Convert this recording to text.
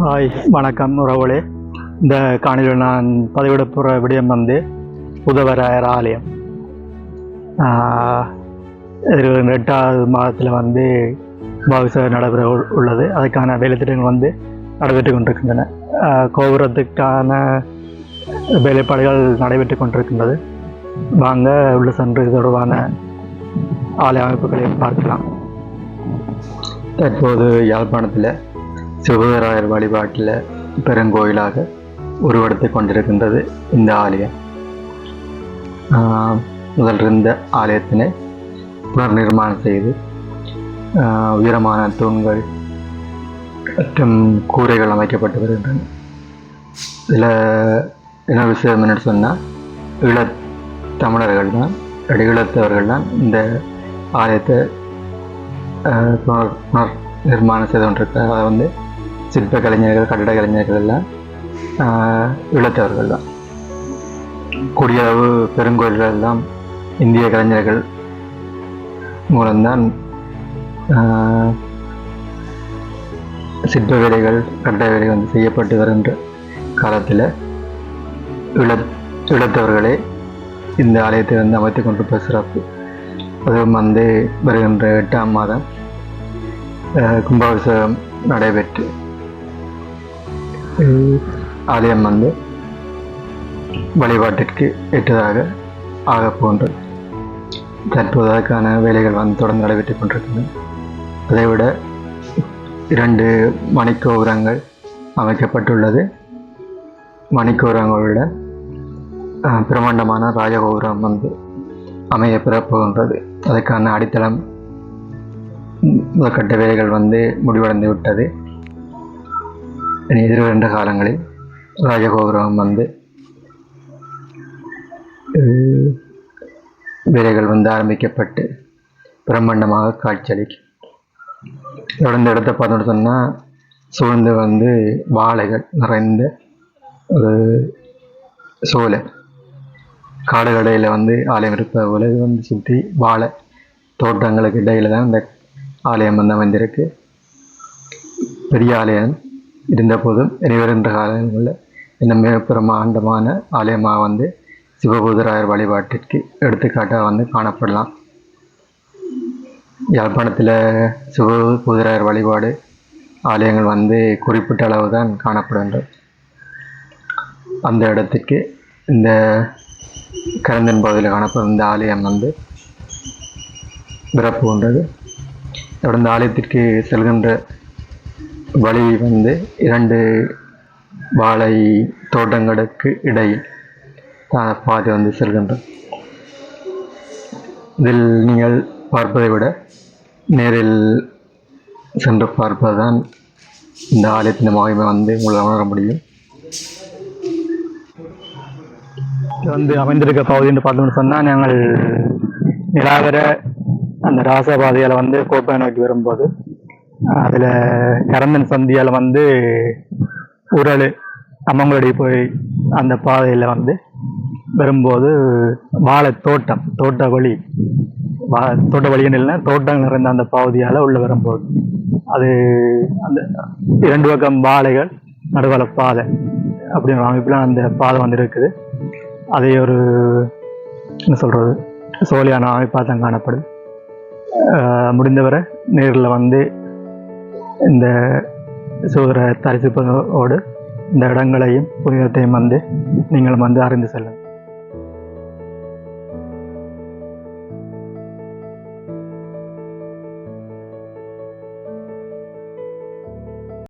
Hi வணக்கம் உறவுகளே. இந்த காணியில் நான் பதிவிட போகிற விடயம் வந்து உதவராயர் ஆலயம். இருபது எட்டாவது மாதத்தில் வந்து பாவிச நடைபெற உள்ளது. அதுக்கான வேலைத்திட்டங்கள் வந்து நடைபெற்று கொண்டிருக்கின்றன. கோபுரத்துக்கான வேலைப்பாடுகள் நடைபெற்று கொண்டிருக்கின்றது. வாங்க உள்ள சென்று தொடர்பான ஆலய அமைப்புகளை பார்க்கலாம். தற்போது யாழ்ப்பாணத்தில் சிவராயர் வழிபாட்டில் பெருங்கோயிலாக உருவெடுத்து கொண்டிருக்கின்றது இந்த ஆலயம். முதல் இருந்த ஆலயத்தினை புனர் நிர்மாணம் செய்து உயரமான தூண்கள் மற்றும் கூரைகள் அமைக்கப்பட்டு வருகின்றன. இதில் என்ன விஷயம் என்னன்னு சொன்னால் இள தமிழர்கள் தான் இல்லாட்டி தான் இந்த ஆலயத்தை புனர் புனர் நிர்மாணம் செய்து கொண்டிருக்காங்க அதை வந்து சிற்ப கலைஞர்கள் கட்டிட கலைஞர்கள் எல்லாம் இழத்தவர்கள் தான் கூடியளவு பெருங்கோயில்கள் எல்லாம் இந்திய கலைஞர்கள் மூலம்தான் சிற்ப வேலைகள் கட்டிட வேலை வந்து செய்யப்பட்டு வருகின்ற காலத்தில் இழ இழத்தவர்களே இந்த ஆலயத்தை வந்து அமைத்து கொண்டு பேசுகிறாப்பு அதுவும் வந்து வருகின்ற எட்டாம் மாதம் கும்பாபிஷேகம் நடைபெற்று ஆலயம் வந்து வழிபாட்டிற்கு ஏற்றதாக ஆக போன்றது. தற்போது அதற்கான வேலைகள் வந்து தொடர்ந்து நடைபெற்று கொண்டிருக்கின்றன. அதைவிட இரண்டு மணிக்கோபுரங்கள் அமைக்கப்பட்டுள்ளது. மணிக்கோபுரங்களுடன் பிரம்மாண்டமான ராஜகோபுரம் வந்து அமைய பெறப்போகின்றது அதற்கான அடித்தளம் முதற்கட்ட வேலைகள் வந்து முடிவடைந்து விட்டது. இனி எதிர்வருகின்ற காலங்களில் ராஜகோபுரம் வந்து வேலைகள் வந்து ஆரம்பிக்கப்பட்டு பிரம்மாண்டமாக காட்சியளிக்கும். தொடர்ந்து இடத்த பார்த்தோம்னு சொன்னால் சூழ்ந்து வந்து வாழைகள் நிறைந்த ஒரு சோலை காடுகடையில் வந்து ஆலயம் இருப்பது போல இது வந்து சுற்றி வாழை தோட்டங்களுக்கு இடையில தான் இந்த ஆலயம் வந்து அமைந்திருக்கு. பெரிய ஆலயம் இருந்த போதும் இனி காலங்களில் இந்த மிக பிரமாண்டமான ஆலயமாக வந்து சிவபூதராயர் வழிபாட்டிற்கு எடுத்துக்காட்டாக வந்து காணப்படலாம். யாழ்ப்பாணத்தில் சிவபூதராயர் வழிபாடு ஆலயங்கள் வந்து குறிப்பிட்ட அளவு தான் காணப்படுகின்றது. அந்த இடத்துக்கு இந்த கரந்தன் பகுதியில் காணப்படும் இந்த ஆலயம் வந்து பிறப்பு கொண்டது. தொடர்ந்து ஆலயத்திற்கு செல்கின்ற வழி வந்து இரண்டு வாழை தோட்டங்களுக்கு இடையில் தான் பாதை வந்து செல்கின்றது. இதில் நீங்கள் பார்ப்பதை விட நேரில் சென்று பார்ப்பதுதான் இந்த ஆலயத்தின் மகிமை வந்து உங்களால் உணர முடியும். வந்து அமைந்திருக்க பகுதின்னு பார்த்தோம்னு சொன்னால் நாங்கள் நிலாவர அந்த ராசபாதையால் வந்து கோப்பை நோக்கி வரும்போது அதில் கரந்தன் சந்தியால் வந்து உரல் அம்மங்குடி போய் அந்த பாதையில் வந்து வரும்போது வாழை தோட்டம் தோட்ட வழி வா தோட்ட வழின்னு இல்லை தோட்டம் நிறைந்த அந்த பகுதியால் உள்ள வரும்போது அது அந்த இரண்டு பக்கம் வாழைகள் நடுவல பாதை அப்படிங்கிற அமைப்பில் அந்த பாதை வந்து இருக்குது அதே ஒரு என்ன சொல்கிறது சோழியான அமைப்பாக தான் காணப்படுது. முடிந்தவரை நேரில் வந்து இந்த சோதர தரிசிப்பதோடு இந்த இடங்களையும் புனிதத்தையும் வந்து நீங்கள் வந்து அறிந்து செல்லுங்கள்.